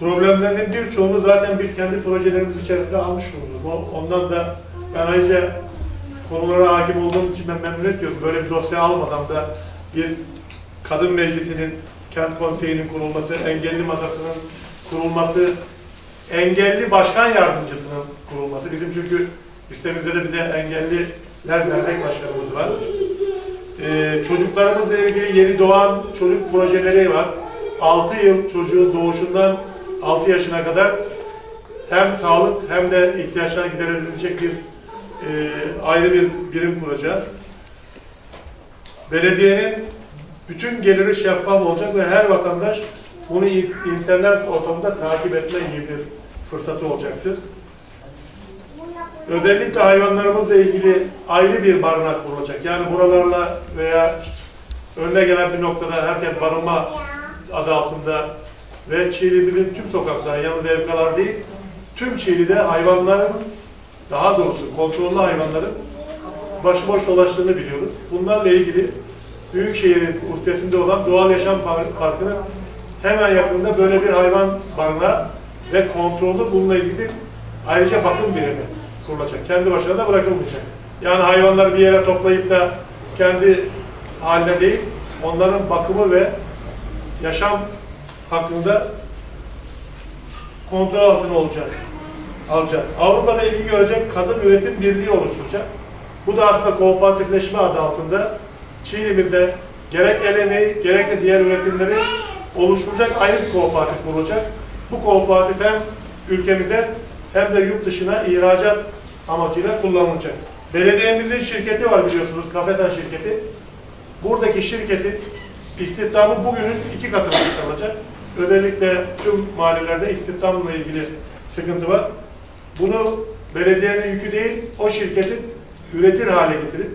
problemlerinin birçoğunu zaten biz kendi projelerimiz içerisinde almış bulunduk. Ondan da ben ayrıca konulara hakim olduğum için ben memnun ediyorum. Böyle bir dosya almadan da bir kadın meclisinin, kent konseyinin kurulması, engelli masasının kurulması, engelli başkan yardımcısının kurulması. Bizim çünkü listemizde de bir de engelliler dernek başkanımız var. Ee, çocuklarımızla ilgili yeni doğan çocuk projeleri var. 6 yıl çocuğun doğuşundan 6 yaşına kadar hem sağlık hem de ihtiyaçlar giderilecek bir e, ayrı bir birim kuracağız. Belediyenin bütün geliri şeffaf olacak ve her vatandaş bunu internet ortamında takip etme gibi bir fırsatı olacaktır. Özellikle hayvanlarımızla ilgili ayrı bir barınak kurulacak. Yani buralarla veya önüne gelen bir noktada herkes barınma adı altında ve Çiğli'mizin tüm sokaklar, yalnız evkalar değil, tüm Çiğli'de hayvanların, daha doğrusu kontrollü hayvanların başıboş dolaştığını biliyoruz. Bunlarla ilgili Büyükşehir'in urtesinde olan Doğal Yaşam Par- Parkı'nın hemen yakında böyle bir hayvan barınağı ve kontrollü bununla ilgili ayrıca bakım birimi kurulacak. Kendi başına da bırakılmayacak. Yani hayvanları bir yere toplayıp da kendi haline değil, onların bakımı ve yaşam hakkında kontrol altına olacak. Alacak. Avrupa'da ilgi görecek kadın üretim birliği oluşturacak. Bu da aslında kooperatifleşme adı altında Çiğli'mizde gerek el emeği gerek de diğer üretimleri oluşturacak ayrı bir kooperatif olacak. Bu kooperatif hem ülkemize hem de yurt dışına ihracat amacıyla kullanılacak. Belediyemizin şirketi var biliyorsunuz, Kafesan şirketi. Buradaki şirketin istihdamı bugünün iki katına çıkarılacak. Özellikle tüm mahallelerde istihdamla ilgili sıkıntı var. Bunu belediyenin yükü değil, o şirketin üretir hale getirip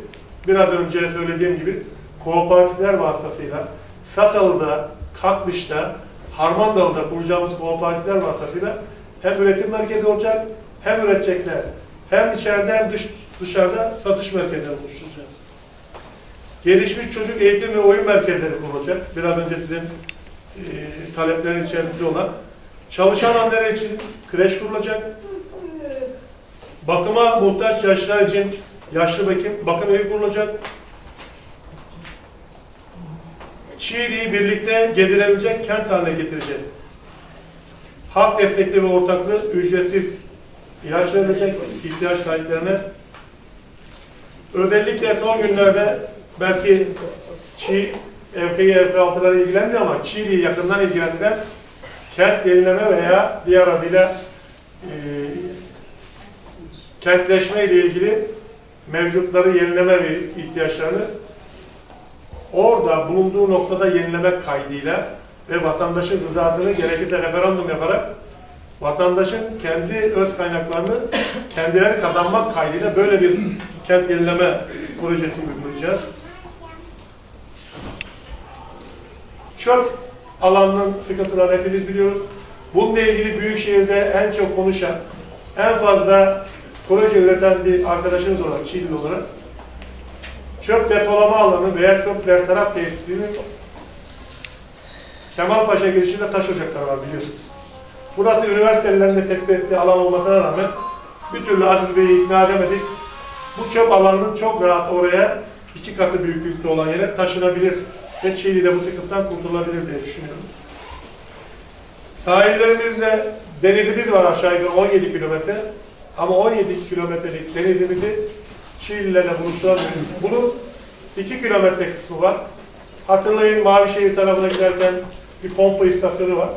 biraz önce söylediğim gibi kooperatifler vasıtasıyla Sasalı'da, Kakdış'ta, Harmandalı'da kuracağımız kooperatifler vasıtasıyla hem üretim merkezi olacak, hem üretecekler, hem içeride hem dış, dışarıda satış merkezleri oluşturacağız. Gelişmiş çocuk eğitim ve oyun merkezleri kurulacak. Biraz önce sizin e, taleplerin içerisinde olan. Çalışan anneler için kreş kurulacak. Bakıma muhtaç yaşlılar için yaşlı bakım, bakım evi kurulacak. Çiğli'yi birlikte gedirebilecek kent haline getireceğiz. Halk destekli ve ortaklı ücretsiz ilaç verilecek ihtiyaç sahiplerine. Özellikle son günlerde belki Çiğ, evkeyi evke altıları ilgilenmiyor ama Çiğli'yi yakından ilgilendiren kent yenileme veya diğer adıyla e, kentleşme ile ilgili mevcutları yenileme ve ihtiyaçlarını orada bulunduğu noktada yenilemek kaydıyla ve vatandaşın rızasını gerekirse referandum yaparak vatandaşın kendi öz kaynaklarını kendileri kazanmak kaydıyla böyle bir kent yenileme projesi uygulayacağız. Çöp alanının sıkıntılarını hepiniz biliyoruz. Bununla ilgili Büyükşehir'de en çok konuşan, en fazla proje üreten bir arkadaşınız olarak, Çiğli olarak çöp depolama alanı veya çöp bertaraf tesisinin Kemalpaşa girişinde taş ocakları var biliyorsunuz. Burası üniversitelerin de tespit ettiği alan olmasına rağmen bir türlü Aziz Bey'i ikna edemedik. Bu çöp alanının çok rahat oraya iki katı büyüklükte olan yere taşınabilir ve Çiğli de bu sıkıntıdan kurtulabilir diye düşünüyorum. Sahillerimizde denizimiz var aşağı yukarı 17 kilometre. Ama 17 kilometrelik denizimizi Çiğli'lerle buluşturamıyoruz. Bunun 2 kilometre kısmı var. Hatırlayın Mavişehir tarafına giderken bir pompa istasyonu var.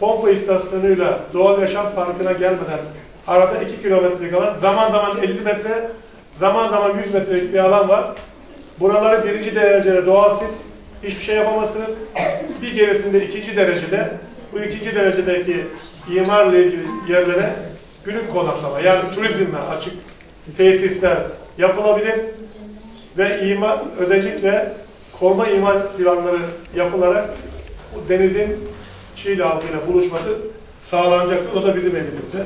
Pompa istasyonuyla Doğal Yaşam Parkı'na gelmeden arada 2 kilometrelik alan, zaman zaman 50 metre, zaman zaman 100 metrelik bir alan var. Buraları birinci derecede doğal sit, hiçbir şey yapamazsınız. Bir gerisinde ikinci derecede, bu ikinci derecedeki imarla ilgili yerlere günlük konaklama, yani turizmle açık tesisler yapılabilir ve imar, özellikle koruma imar planları yapılarak bu denizin Çiğli halkıyla buluşması sağlanacaktır. O da bizim elimizde.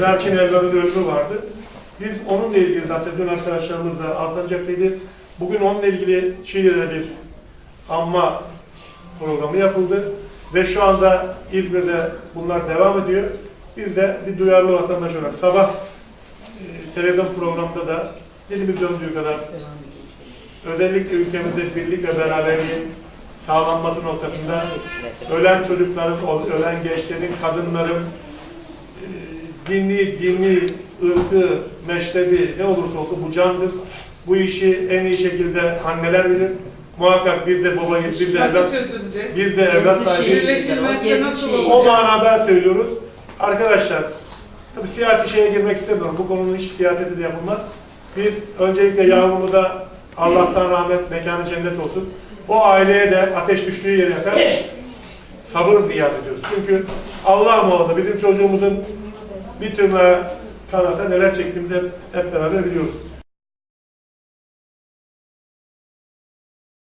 Berkin Elvan'ın ölümü vardı. Biz onunla ilgili zaten dün arkadaşlarımızla Alsancak'taydı. Bugün onunla ilgili Çiğli'de bir anma programı yapıldı. Ve şu anda İzmir'de bunlar devam ediyor. Biz de bir duyarlı vatandaş olarak sabah e, televizyon programında da dilimiz döndüğü kadar özellikle ülkemizde birlik ve beraberliğin sağlanması noktasında ölen çocukların, ölen gençlerin, kadınların e, dinli, dini, ırkı, meşrebi ne olursa olsun bu candır. Bu işi en iyi şekilde anneler bilir. Muhakkak biz de babayız, biz de Nasıl evlat, çözülecek? biz de evlat sahibi. Birleşilmezse nasıl O manada söylüyoruz. Arkadaşlar, tabii siyasi şeye girmek istemiyorum. Bu konunun hiç siyaseti de yapılmaz. Biz öncelikle yavrumuza da Allah'tan rahmet, mekanı cennet olsun. O aileye de ateş düştüğü yere kadar sabır niyaz ediyoruz. Çünkü Allah muhafaza bizim çocuğumuzun bir tırnağı kanasa neler çektiğimizi hep, hep beraber biliyoruz.